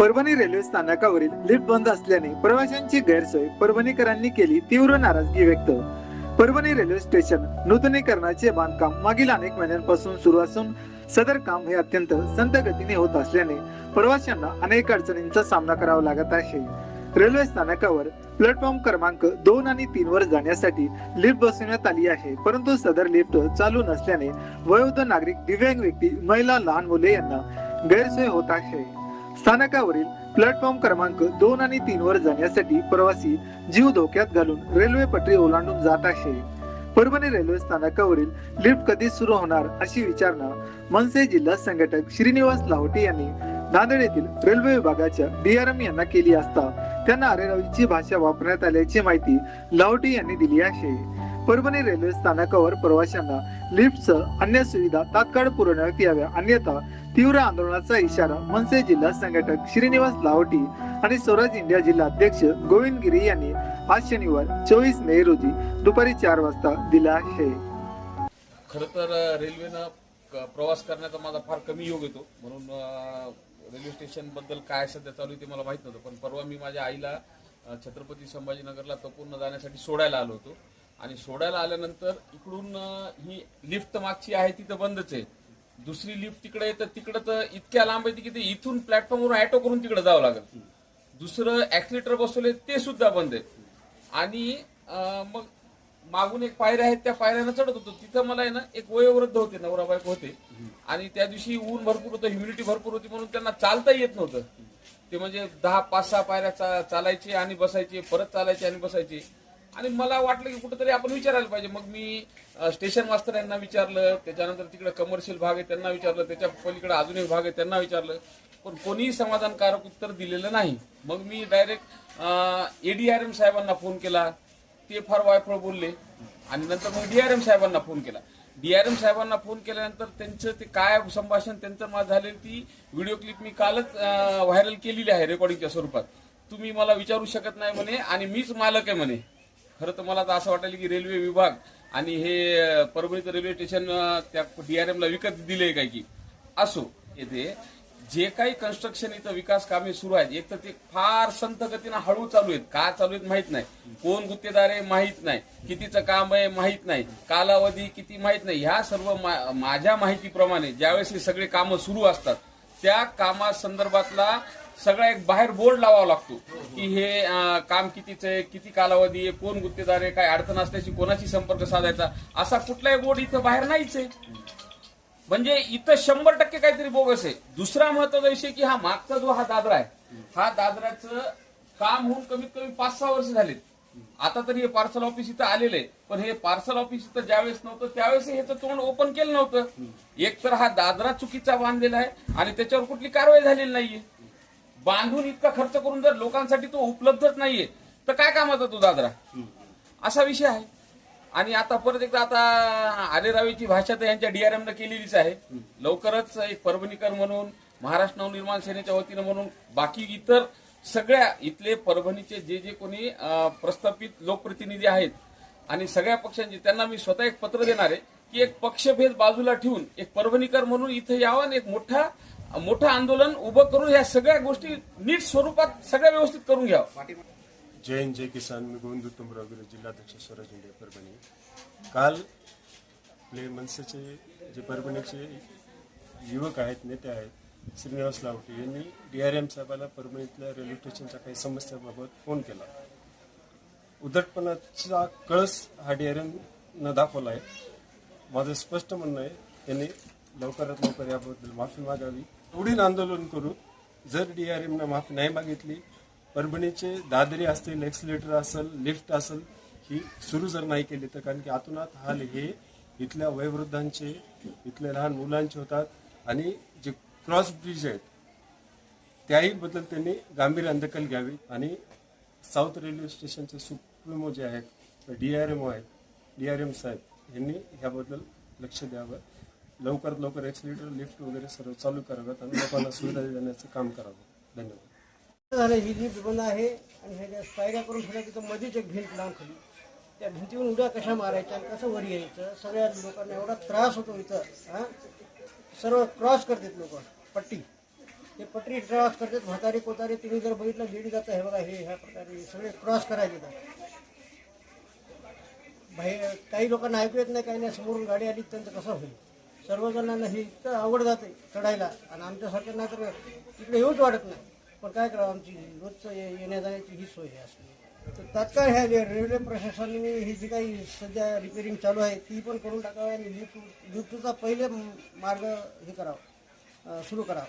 Parbhani railway स्थानकावरील lift बंद असल्याने प्रवाशांची गैरसोय परभणीकरांनी केली तीव्र नाराजगी व्यक्त. परभणी रेल्वे स्टेशन नूतनीकरणाचे बांधकाम मागील अनेक महिन्यांपासून सुरू असून सदर काम हे अत्यंत संत गतीने होत असल्याने प्रवाशांना अनेक अडचणींचा सामना करावा लागत आहे. रेल्वे स्थानकावर प्लॅटफॉर्म क्रमांक दोन आणि तीन वर जाण्यासाठी लिफ्ट बसवण्यात आली आहे परंतु सदर लिफ्ट चालू नसल्याने वयोवृद्ध नागरिक दिव्यांग व्यक्ती महिला लहान मुले यांना गैरसोय होत आहे. स्थानकावरील प्लॅटफॉर्म क्रमांक दोन आणि तीन वर जाण्यासाठी प्रवासी जीव धोक्यात घालून रेल्वे पटरी ओलांडून जात आहे. परभणी रेल्वे स्थानकावरील लिफ्ट कधी सुरू होणार अशी विचारणा मनसे जिल्हा संघटक श्रीनिवास लाहोटी यांनी नांदेड येथील रेल्वे विभागाच्या डीआरएम यांना केली असता त्यांना अरेरावीची भाषा वापरण्यात आल्याची माहिती लाहोटी यांनी दिली आहे. परभणी रेल्वे स्थानकावर प्रवाशांना लिफ्टसह अन्य सुविधा तात्काळ पुरवण्यात याव्या. अन्यथा तीव्र आंदोलनाचा इशारा मनसे जिल्हा संघटक श्रीनिवास लावटी आणि स्वराज इंडिया जिल्हा अध्यक्ष गोविंद गिरी यांनी आज शनिवार चोवीस मे रोजी दुपारी चार वाजता दिला आहे. खरं तर रेल्वेनं प्रवास करण्याचा माझा फार कमी योग येतो. म्हणून रेल्वे स्टेशनबद्दल काय सध्या चालू आहे ते मला माहीत नव्हतं. पण परवा मी माझ्या आईला छत्रपती संभाजीनगरला तपूर्ण जाण्यासाठी सोडायला आलो होतो. आणि सोडायला आल्यानंतर इकडून ही लिफ्ट मागची आहे ती तर बंदच आहे. दुसरी लिफ्ट तिकडे आहे तर तिकडं तर इतक्या लांब आहे की ते इथून प्लॅटफॉर्मवरून ॲटो करून तिकडे जावं लागेल. दुसरं ऍक्सिलेटर बसवले ते सुद्धा बंद आहे. आणि मग मागून एक पायऱ्या आहेत त्या पायऱ्यानं चढत होतो. तिथं मला आहे ना एक वयोवृद्ध होते नवरा बायको होते. आणि त्या दिवशी ऊन भरपूर होतं ह्युमिडिटी भरपूर होती म्हणून त्यांना चालता येत नव्हतं. ते म्हणजे दहा पाच सहा पायऱ्या चा- चालायचे आणि बसायचे परत चालायचे आणि बसायचे. आणि मला वाटलं की कुठेतरी आपण विचारायला पाहिजे. मग मी स्टेशन मास्तर यांना विचारलं त्याच्यानंतर तिकडे कमर्शियल भाग आहे त्यांना विचारलं त्याच्या पलीकडे अजून एक भाग आहे त्यांना विचारलं. पण कोणीही समाधानकारक उत्तर दिलेलं नाही. मग मी डायरेक्ट एडीआरएम साहेबांना फोन केला. ते फार वायफळ बोलले. आणि नंतर मग डीआरएम साहेबांना फोन केला. डीआरएम साहेबांना फोन केल्यानंतर त्यांचं ते काय संभाषण त्यांचं माझं झालेलं ती व्हिडिओ क्लिप मी कालच व्हायरल केलेली आहे रेकॉर्डिंगच्या स्वरूपात. तुम्ही मला विचारू शकत नाही म्हणे आणि मीच मालक आहे म्हणे. खरं तर मला तर असं वाटेल की रेल्वे विभाग आणि हे परभणीत रेल्वे स्टेशन त्या डीआरएमला विकत दिले काय की? असो येथे जे काही कन्स्ट्रक्शन इथं विकास कामे सुरू आहेत एक तर ते फार संत गतीनं हळू चालू आहेत. का चालू आहेत माहीत नाही. कोण गुत्तेदार आहे माहीत नाही. कितीचं काम आहे माहीत नाही. कालावधी किती माहीत नाही. ह्या सर्व मा- माझ्या माहितीप्रमाणे ज्यावेळेस हे सगळे कामं सुरू असतात त्या कामासंदर्भातला सगळा एक बाहेर बोर्ड लावावा लागतो की हे काम कितीचं आहे किती कालावधी आहे कोण गुत्तेदार आहे काय अडचण असल्याशी कोणाशी संपर्क साधायचा? असा कुठलाही बोर्ड इथं बाहेर नाहीच आहे. म्हणजे इथं शंभर टक्के काहीतरी बोगस आहे. दुसरा महत्त्वाचा विषय की हा मागचा जो हा दादरा आहे हा दादराचं काम होऊन कमीत कमी पाच सहा वर्ष झालेत. आता तरी हे पार्सल ऑफिस इथं आलेलं आहे. पण हे पार्सल ऑफिस इथं ज्यावेळेस नव्हतं त्यावेळेस ह्याचं तोंड ओपन केलं नव्हतं. एक तर हा दादरा चुकीचा बांधलेला आहे आणि त्याच्यावर कुठली कारवाई झालेली नाहीये. बांधून इतका खर्च करून जर लोकांसाठी तो उपलब्धच नाहीये तर काय कामाचा तो दादरा? असा विषय आहे. आणि आता परत एकदा आता आरेरावीची भाषा तर यांच्या डीआरएम न केलेलीच आहे. लवकरच एक परभणीकर म्हणून महाराष्ट्र नवनिर्माण सेनेच्या वतीनं म्हणून बाकी इतर सगळ्या इथले परभणीचे जे जे कोणी प्रस्थापित लोकप्रतिनिधी आहेत आणि सगळ्या पक्षांचे त्यांना मी स्वतः एक पत्र देणार आहे की एक पक्षभेद बाजूला ठेवून एक परभणीकर म्हणून इथं यावं आणि एक मोठा मोठं आंदोलन उभं करून ह्या सगळ्या गोष्टी नीट स्वरूपात सगळ्या व्यवस्थित करून घ्या जय हिंद जय किसान. मी गोविंद उत्तमराव जिल्हाध्यक्ष स्वराज इंडिया परभणी. काल आपले मनसेचे जे परभणीचे युवक आहेत नेते आहेत श्रीनिवास लावटे यांनी डी आर एम साहेबाला परभणीतल्या रेल्वे स्टेशनच्या काही समस्याबाबत फोन केला. उद्धटपणाचा कळस हा डी आर एमनं दाखवला आहे माझं स्पष्ट म्हणणं आहे त्यांनी लवकरात लवकर याबद्दल माफी मागावी. पुढील आंदोलन करू जर डी आर एमनं माफी नाही मागितली परभणीचे दादरी असतील एक्सलेटर असेल लिफ्ट असेल ही सुरू जर नाही केली तर कारण की आतुनात हाल हे इथल्या वयोवृद्धांचे इथल्या लहान मुलांचे होतात आणि जे क्रॉस ब्रिज आहेत त्याही बद्दल त्यांनी गांभीर्याने दखल घ्यावी आणि साऊथ रेल्वे स्टेशनचे सुप्रिमो जे आहेत डी आर एम आहेत डी आर एम साहेब यांनी ह्याबद्दल लक्ष द्यावं. लवकरात लवकर एक्सिलेटर लिफ्ट वगैरे सर्व चालू कराव्यात आणि लोकांना सुविधा देण्याचं काम करावं. धन्यवाद. झालं ही लिफ्ट बंद आहे आणि ह्याच्या पायऱ्या करून ठेवल्या तिथं मध्येच एक भिंत लांब खाली. त्या भिंतीवरून उड्या कशा मारायच्या आणि कसं वर यायचं सगळ्या लोकांना एवढा त्रास होतो इथं हां? सर्व क्रॉस करतात लोक पट्टी. ते पटरी क्रॉस करतात म्हातारे कोतारे तुम्ही जर बघितलं लेडी जातं हे बघा हे ह्या प्रकारे सगळे क्रॉस करायचे तर बाहेर काही लोकांना ऐकू येत नाही काही नाही समोरून गाडी आली त्यांचं कसं होईल? सर्वजणांना हे इतकं आवड जाते चढायला. आणि आमच्यासारख्यांना तर इकडे येऊच वाटत नाही. पण काय करावं आमची रोजचं येण्या जाण्याची ही सोय आहे असली. तर तात्काळ ह्या रे- रेल्वे प्रशासनाने ही जी काही सध्या रिपेरिंग चालू आहे ती पण करून टाकावी आणि लिफ्ट लिफ्टचा पहिले मार्ग हे करावं सुरू करावा.